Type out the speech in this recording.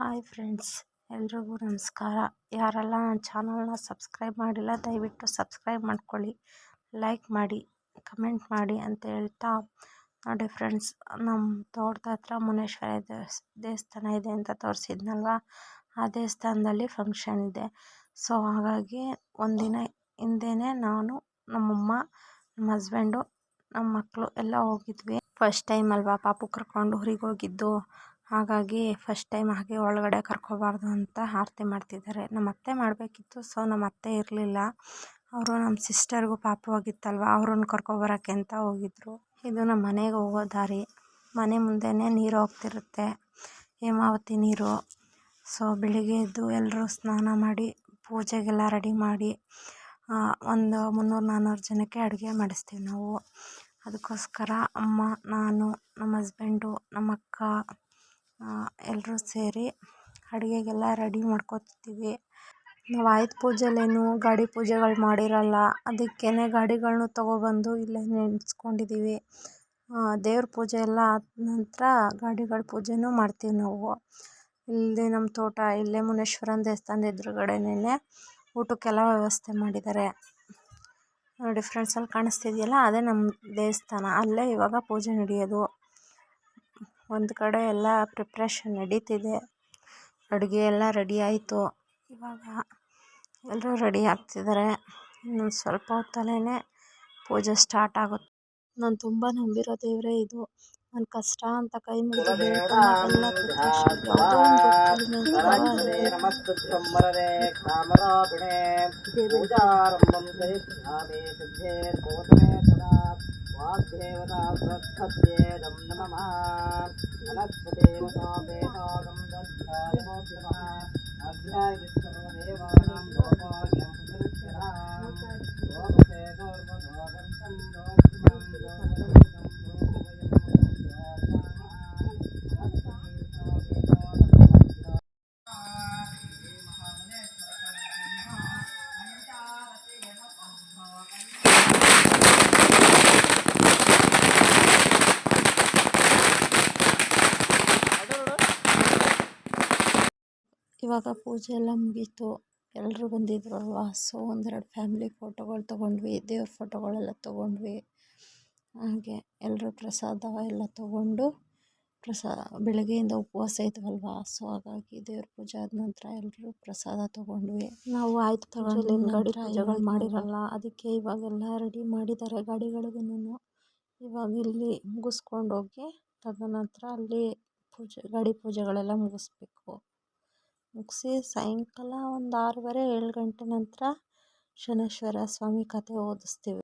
Hi friends, ಎಲ್ರಿಗೂ ನಮಸ್ಕಾರ. ಯಾರೆಲ್ಲ ನನ್ನ ಚಾನಲ್ನ ಸಬ್ಸ್ಕ್ರೈಬ್ ಮಾಡಿಲ್ಲ, ದಯವಿಟ್ಟು ಸಬ್ಸ್ಕ್ರೈಬ್ ಮಾಡ್ಕೊಳ್ಳಿ, ಲೈಕ್ ಮಾಡಿ, ಕಮೆಂಟ್ ಮಾಡಿ ಅಂತ ಹೇಳ್ತಾ. ನೋಡಿ ಫ್ರೆಂಡ್ಸ್, ನಮ್ಮ ತೋಟದ ಹತ್ರ ಮುನೇಶ್ವರ ದೇವಸ್, ದೇವಸ್ಥಾನ ಇದೆ ಅಂತ ತೋರಿಸಿದ್ನಲ್ವ? ಆ ದೇವಸ್ಥಾನದಲ್ಲಿ ಫಂಕ್ಷನ್ ಇದೆ. ಸೊ ಹಾಗಾಗಿ ಒಂದಿನ ಹಿಂದೆನೇ ನಾನು, ನಮ್ಮಮ್ಮ, ನಮ್ಮ ಹಸ್ಬೆಂಡು ನಮ್ಮ ಮಕ್ಕಳು ಎಲ್ಲ ಹೋಗಿದ್ವಿ. ಫಸ್ಟ್ ಟೈಮ್ ಅಲ್ವಾ ಪಾಪು ಕರ್ಕೊಂಡು ಊರಿಗೆ ಹೋಗಿದ್ದು? ಹಾಗಾಗಿ ಫಸ್ಟ್ ಟೈಮ್ ಹಾಗೆ ಒಳಗಡೆ ಕರ್ಕೋಬಾರ್ದು ಅಂತ ಆರತಿ ಮಾಡ್ತಿದ್ದಾರೆ ನಮ್ಮ ಅತ್ತೆ ಮಾಡಬೇಕಿತ್ತು ಸೊ ನಮ್ಮ ಅತ್ತೆ ಇರಲಿಲ್ಲ. ಅವರು ನಮ್ಮ ಸಿಸ್ಟರ್ಗೂ ಪಾಪು ಆಗಿತ್ತಲ್ವ, ಅವ್ರನ್ನ ಕರ್ಕೊಬರೋಕ್ಕೆ ಅಂತ ಹೋಗಿದ್ರು. ಇದು ನಮ್ಮ ಮನೆಗೆ ಹೋಗೋ ದಾರಿ. ಮನೆ ಮುಂದೆನೇ ನೀರು ಹೋಗ್ತಿರುತ್ತೆ, ಹೇಮಾವತಿ ನೀರು. ಸೊ ಬೆಳಿಗ್ಗೆ ಎದ್ದು ಎಲ್ಲರೂ ಸ್ನಾನ ಮಾಡಿ, ಪೂಜೆಗೆಲ್ಲ ರೆಡಿ ಮಾಡಿ ಒಂದು ಮುನ್ನೂರು ನಾನ್ನೂರು ಜನಕ್ಕೆ ಅಡುಗೆ ಮಾಡಿಸ್ತೀವಿ ನಾವು. ಅದಕ್ಕೋಸ್ಕರ ಅಮ್ಮ, ನಾನು, ನಮ್ಮ ಹಸ್ಬೆಂಡು ನಮ್ಮ ಅಕ್ಕ ಎಲ್ಲರೂ ಸೇರಿ ಅಡುಗೆಗೆಲ್ಲ ರೆಡಿ ಮಾಡ್ಕೊತಿರ್ತೀವಿ ನಾವು ಆಯುಧ ಪೂಜೆಲೇನು ಗಾಡಿ ಪೂಜೆಗಳು ಮಾಡಿರಲ್ಲ. ಅದಕ್ಕೇ ಗಾಡಿಗಳನ್ನು ತೊಗೊಬಂದು ಇಲ್ಲೇ ನಿಲ್ಲಿಸ್ಕೊಂಡಿದ್ದೀವಿ ದೇವ್ರ ಪೂಜೆ ಎಲ್ಲ ಆದ ನಂತರ ಗಾಡಿಗಳ ಪೂಜೆನೂ ಮಾಡ್ತೀವಿ ನಾವು. ಇಲ್ಲಿ ನಮ್ಮ ತೋಟ ಇಲ್ಲೇ ಮುನೇಶ್ವರನ ದೇವಸ್ಥಾನದ ಎದುರುಗಡೆನೇ ಊಟಕ್ಕೆಲ್ಲ ವ್ಯವಸ್ಥೆ ಮಾಡಿದ್ದಾರೆ ನೋಡಿ ಫ್ರೆಂಡ್ಸ್ ಅಲ್ಲಿ ಕಾಣಿಸ್ತಿದೆಯಲ್ಲ, ಅದೇ ನಮ್ಮ ದೇವಸ್ಥಾನ. ಅಲ್ಲೇ ಇವಾಗ ಪೂಜೆ ನಡೆಯೋದು. ಒಂದು ಕಡೆ ಎಲ್ಲ ಪ್ರಿಪ್ರೇಷನ್ ನಡೀತಿದೆ. ಅಡುಗೆ ಎಲ್ಲ ರೆಡಿ ಆಯಿತು. ಇವಾಗ ಎಲ್ಲರೂ ರೆಡಿ ಆಗ್ತಿದ್ದಾರೆ ಇನ್ನೊಂದು ಸ್ವಲ್ಪ ಹೊತ್ತಲ್ಲೇ ಪೂಜೆ ಸ್ಟಾರ್ಟ್ ಆಗುತ್ತೆ. ನಾನು ತುಂಬ ನಂಬಿರೋ ದೇವರೇ ಇದು. ನನ್ನ ಕಷ್ಟ ಅಂತ ಕೈ ಮುಗಿದು ಬೇಡ್ಕೊಂಡಾಗೆಲ್ಲ बृहस्पत्येदं नमः ಇವಾಗ ಪೂಜೆ ಎಲ್ಲ ಮುಗೀತು. ಎಲ್ಲರೂ ಅಲ್ವಾ ಸೊ ಒಂದೆರಡು ಫ್ಯಾಮಿಲಿ ಫೋಟೋಗಳು ತೊಗೊಂಡ್ವಿ. ದೇವ್ರ ಫೋಟೋಗಳೆಲ್ಲ ತೊಗೊಂಡ್ವಿ. ಹಾಗೆ ಎಲ್ಲರೂ ಪ್ರಸಾದ ಎಲ್ಲ ತೊಗೊಂಡು ಪ್ರಸಾ ಬೆಳಗ್ಗೆಯಿಂದ ಉಪವಾಸ ಇದ್ವಲ್ವಾ? ಸೊ ಹಾಗಾಗಿ ದೇವ್ರ ಪೂಜೆ ಆದ ನಂತರ ಎಲ್ಲರೂ ಪ್ರಸಾದ ತೊಗೊಂಡ್ವಿ. ನಾವು ಆಯ್ತು ತಗೊಂಡು ಗಾಡಿ ಪೂಜೆಗಳು ಮಾಡಿರಲ್ಲ? ಅದಕ್ಕೆ ಇವಾಗೆಲ್ಲ ರೆಡಿ ಮಾಡಿದ್ದಾರೆ ಗಾಡಿಗಳಿಗೂ ಇವಾಗ ಇಲ್ಲಿ ಮುಗಿಸ್ಕೊಂಡೋಗಿ ತದನಂತರ ಅಲ್ಲಿ ಪೂಜೆ ಗಾಡಿ ಪೂಜೆಗಳೆಲ್ಲ ಮುಗಿಸ್ಬೇಕು. ಮುಗಿಸಿ ಸಾಯಂಕಾಲ ಒಂದು ಆರೂವರೆ ಏಳು ಗಂಟೆ ನಂತರ ಶನೈಶ್ವರ ಸ್ವಾಮಿ ಕಥೆ ಓದಿಸ್ತೀವಿ.